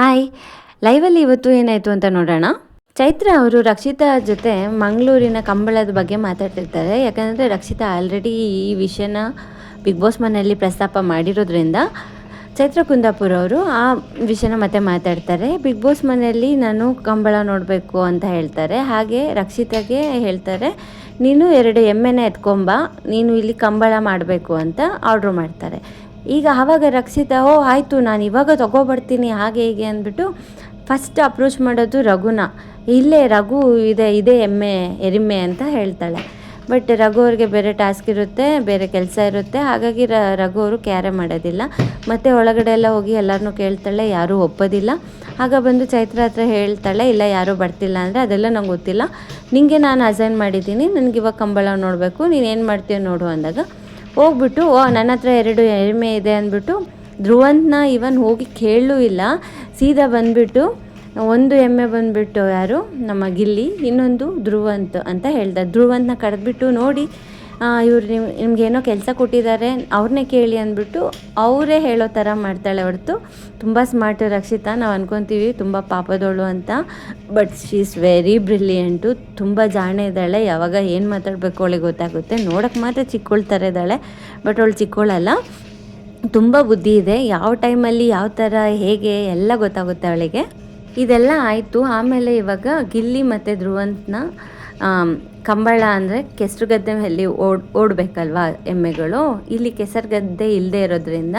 Hi ಲೈವಲ್ಲಿ ಇವತ್ತು ಏನಾಯಿತು ಅಂತ ನೋಡೋಣ. ಚೈತ್ರ ಅವರು ರಕ್ಷಿತಾ ಜೊತೆ ಮಂಗಳೂರಿನ ಕಂಬಳದ ಬಗ್ಗೆ ಮಾತಾಡ್ತಿರ್ತಾರೆ. ಯಾಕಂದರೆ ರಕ್ಷಿತಾ ಆಲ್ರೆಡಿ ಈ ವಿಷಯನ ಬಿಗ್ ಬಾಸ್ ಮನೆಯಲ್ಲಿ ಪ್ರಸ್ತಾಪ ಮಾಡಿರೋದ್ರಿಂದ ಚೈತ್ರ ಕುಂದಾಪುರ ಅವರು ಆ ವಿಷಯನ ಮತ್ತೆ ಮಾತಾಡ್ತಾರೆ. ಬಿಗ್ ಬಾಸ್ ಮನೆಯಲ್ಲಿ ನಾನು ಕಂಬಳ ನೋಡಬೇಕು ಅಂತ ಹೇಳ್ತಾರೆ. ಹಾಗೆ ರಕ್ಷಿತಾಗೆ ಹೇಳ್ತಾರೆ, ನೀನು ಎರಡು ಎಮ್ಮೆನ ಎತ್ಕೊಂಬ. ನೀನು ಇಲ್ಲಿ ಕಂಬಳ ಮಾಡಬೇಕು ಅಂತ ಆರ್ಡ್ರ್ ಮಾಡ್ತಾರೆ. ಈಗ ಆವಾಗ ರಕ್ಷಿತ, ಓ, ಆಯಿತು, ನಾನು ಇವಾಗ ತೊಗೊಬರ್ತೀನಿ, ಹಾಗೆ, ಹೀಗೆ ಅಂದ್ಬಿಟ್ಟು ಫಸ್ಟ್ ಅಪ್ರೋಚ್ ಮಾಡೋದು ರಘುನ. ಇಲ್ಲೇ ರಘು ಇದೆ ಇದೆ ಎಮ್ಮೆ, ಎರಿಮೆ ಅಂತ ಹೇಳ್ತಾಳೆ. ಬಟ್ ರಘು ಅವ್ರಿಗೆ ಬೇರೆ ಟಾಸ್ಕ್ ಇರುತ್ತೆ, ಬೇರೆ ಕೆಲಸ ಇರುತ್ತೆ, ಹಾಗಾಗಿ ರ, ರಘು ಅವರು ಕ್ಯಾರೆ ಮಾಡೋದಿಲ್ಲ. ಮತ್ತು ಒಳಗಡೆ ಎಲ್ಲ ಹೋಗಿ ಎಲ್ಲರನ್ನೂ ಕೇಳ್ತಾಳೆ, ಯಾರೂ ಒಪ್ಪೋದಿಲ್ಲ. ಆಗ ಬಂದು ಚೈತ್ರ ಹತ್ರ ಹೇಳ್ತಾಳೆ, ಇಲ್ಲ, ಯಾರೂ ಬರ್ತಿಲ್ಲ ಅಂದರೆ ಅದೆಲ್ಲ ನಂಗೆ ಗೊತ್ತಿಲ್ಲ. ನಿಮಗೆ ನಾನು ಅಸೈನ್ ಮಾಡಿದ್ದೀನಿ ನನಗಿವಾಗ ಕಂಬಳ ನೋಡಬೇಕು, ನೀನು ಏನು ಮಾಡ್ತೀಯೋ ನೋಡು ಅಂದಾಗ ಹೋಗ್ಬಿಟ್ಟು ನನ್ನ ಹತ್ರ ಎರಡು ಎಮ್ಮೆ ಇದೆ ಅಂದ್ಬಿಟ್ಟು ಧ್ರುವಂತನ ಇವನ್ ಹೋಗಿ ಕೇಳಲೂ ಇಲ್ಲ. ಸೀದಾ ಬಂದುಬಿಟ್ಟು, ಒಂದು ಎಮ್ಮೆ ಬಂದ್ಬಿಟ್ಟು ಯಾರು? ನಮ್ಮ ಗಿಲ್ಲಿ, ಇನ್ನೊಂದು ಧ್ರುವಂತ್ ಅಂತ ಹೇಳ್ದ. ಧ್ರುವಂತನ ಕರೆದ್ಬಿಟ್ಟು ನೋಡಿ ಇವ್ರು ನಿಮ್ ನಿಮ್ಗೇನೋ ಕೆಲಸ ಕೊಟ್ಟಿದ್ದಾರೆ ಅವ್ರನ್ನೇ ಕೇಳಿ ಅಂದ್ಬಿಟ್ಟು ಅವರೇ ಹೇಳೋ ಥರ ಮಾಡ್ತಾಳೆ ಹೊರತು. ತುಂಬ ಸ್ಮಾರ್ಟ್ ರಕ್ಷಿತಾ, ನಾವು ಅನ್ಕೊತೀವಿ ತುಂಬ ಪಾಪದೋಳು ಅಂತ. But she is very brilliant ತುಂಬ ಜಾಣೆ ಇದ್ದಾಳೆ. ಯಾವಾಗ ಏನು ಮಾತಾಡಬೇಕು ಅವಳಿಗೆ ಗೊತ್ತಾಗುತ್ತೆ. ನೋಡೋಕ್ಕೆ ಮಾತ್ರ ಚಿಕ್ಕವಳು ಥರ ಇದ್ದಾಳೆ. ಬಟ್ ಅವಳು ಚಿಕ್ಕವಳಲ್ಲ ತುಂಬ ಬುದ್ಧಿ ಇದೆ. ಯಾವ ಟೈಮಲ್ಲಿ ಯಾವ ಥರ ಹೇಗೆ, ಎಲ್ಲ ಗೊತ್ತಾಗುತ್ತೆ ಅವಳಿಗೆ. ಇದೆಲ್ಲ ಆಯಿತು. ಆಮೇಲೆ ಇವಾಗ ಗಿಲ್ಲಿ ಮತ್ತು ಧ್ರುವಂತನ ಕಂಬಳ ಅಂದರೆ ಕೆಸರು ಗದ್ದೆ ಮೇಲೆ ಓಡ್, ಓಡಬೇಕಲ್ವಾ ಎಮ್ಮೆಗಳು? ಇಲ್ಲಿ ಕೆಸರು ಗದ್ದೆ ಇಲ್ಲದೆ ಇರೋದ್ರಿಂದ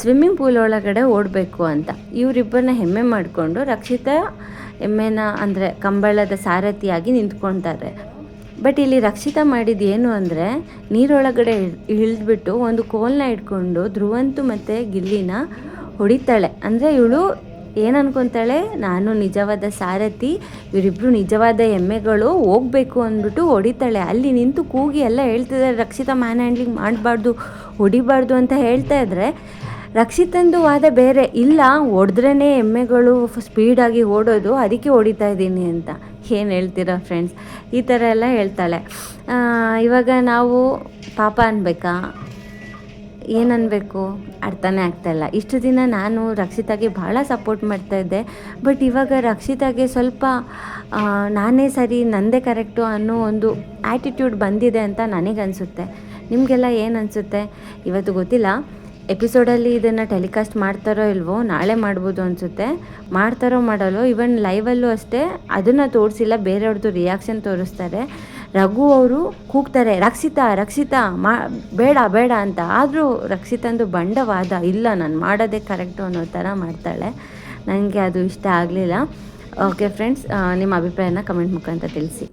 ಸ್ವಿಮ್ಮಿಂಗ್ ಪೂಲ್ ಒಳಗಡೆ ಓಡಬೇಕು ಅಂತ. ಇವರಿಬ್ಬರನ್ನ ಹೆಮ್ಮೆ ಮಾಡಿಕೊಂಡು ರಕ್ಷಿತ ಎಮ್ಮೆನ ಅಂದರೆ ಕಂಬಳದ ಸಾರಥಿಯಾಗಿ ನಿಂತ್ಕೊಳ್ತಾರೆ ಬಟ್ ಇಲ್ಲಿ ರಕ್ಷಿತ ಮಾಡಿದ ಏನು ಅಂದರೆ, ನೀರೊಳಗಡೆ ಇಳಿದ್ಬಿಟ್ಟು ಒಂದು ಕೋಲ್ನ ಇಟ್ಕೊಂಡು ಧ್ರುವಂತು ಮತ್ತು ಗಿಲ್ಲಿನ ಹೊಡಿತಾಳೆ. ಅಂದರೆ ಇವಳು ಏನು ಅನ್ಕೊತಾಳೆ? ನಾನು ನಿಜವಾದ ಸಾರಥಿ ಇವರಿಬ್ಬರು ನಿಜವಾದ ಎಮ್ಮೆಗಳು ಹೋಗಬೇಕು ಅಂದ್ಬಿಟ್ಟು ಹೊಡಿತಾಳೆ. ಅಲ್ಲಿ ನಿಂತು ಕೂಗಿ ಎಲ್ಲ ಹೇಳ್ತಿದ್ದಾರೆ ರಕ್ಷಿತಾ ಮ್ಯಾನ್ ಹ್ಯಾಂಡ್ಲಿಂಗ್ ಮಾಡಬಾರ್ದು, ಹೊಡಿಬಾರ್ದು ಅಂತ ಹೇಳ್ತಾ ಇದ್ರೆ, ರಕ್ಷಿತಂದು ವಾದ ಬೇರೆ. ಇಲ್ಲ ಹೊಡೆದ್ರೇ ಎಮ್ಮೆಗಳು ಸ್ಪೀಡಾಗಿ ಓಡೋದು, ಅದಕ್ಕೆ ಹೊಡಿತಾ ಇದ್ದೀನಿ ಅಂತ. ಏನು ಹೇಳ್ತೀರಾ ಫ್ರೆಂಡ್ಸ್ ಈ ಥರ ಎಲ್ಲ ಹೇಳ್ತಾಳೆ. ಇವಾಗ ನಾವು ಪಾಪ ಅನ್ಬೇಕಾ? ಏನನ್ನಬೇಕು ಅರ್ಥನೇ ಆಗ್ತಾಯಿಲ್ಲ ಇಷ್ಟು ದಿನ ನಾನು ರಕ್ಷಿತಾಗೆ ಭಾಳ ಸಪೋರ್ಟ್ ಮಾಡ್ತಾ ಇದ್ದೆ. ಬಟ್ ಇವಾಗ ರಕ್ಷಿತಾಗೆ ಸ್ವಲ್ಪ ನಾನೇ ಸರಿ, ನಂದೇ ಕರೆಕ್ಟು ಅನ್ನೋ ಒಂದು ಆ್ಯಟಿಟ್ಯೂಡ್ ಬಂದಿದೆ ಅಂತ ನನಗನ್ಸುತ್ತೆ ನಿಮಗೆಲ್ಲ ಏನು ಅನಿಸುತ್ತೆ? ಇವತ್ತು ಗೊತ್ತಿಲ್ಲ. ಎಪಿಸೋಡಲ್ಲಿ ಇದನ್ನು ಟೆಲಿಕಾಸ್ಟ್ ಮಾಡ್ತಾರೋ ಇಲ್ವೋ, ನಾಳೆ ಮಾಡ್ಬೋದು ಅನಿಸುತ್ತೆ. ಮಾಡ್ತಾರೋ ಮಾಡಲ್ಲೋ ಇವನ್ ಲೈವಲ್ಲೂ ಅಷ್ಟೇ, ಅದನ್ನು ತೋರಿಸಿಲ್ಲ ಬೇರೆಯವ್ರದ್ದು ರಿಯಾಕ್ಷನ್ ತೋರಿಸ್ತಾರೆ. ರಘು ಅವರು ಕೂಗ್ತಾರೆ, ರಕ್ಷಿತಾ ರಕ್ಷಿತಾ, ಮಾ, ಬೇಡ ಬೇಡ ಅಂತ. ಆದರೂ ರಕ್ಷಿತಂದು ಬಂಡವಾದ, ಇಲ್ಲ, ನಾನು ಮಾಡೋದೇ ಕರೆಕ್ಟು ಅನ್ನೋ ಥರ ಮಾಡ್ತಾಳೆ. ನನಗೆ ಅದು ಇಷ್ಟ ಆಗಲಿಲ್ಲ. ಓಕೆ, ಫ್ರೆಂಡ್ಸ್ ನಿಮ್ಮ ಅಭಿಪ್ರಾಯನ ಕಮೆಂಟ್ ಮುಖಾಂತರ ತಿಳಿಸಿ.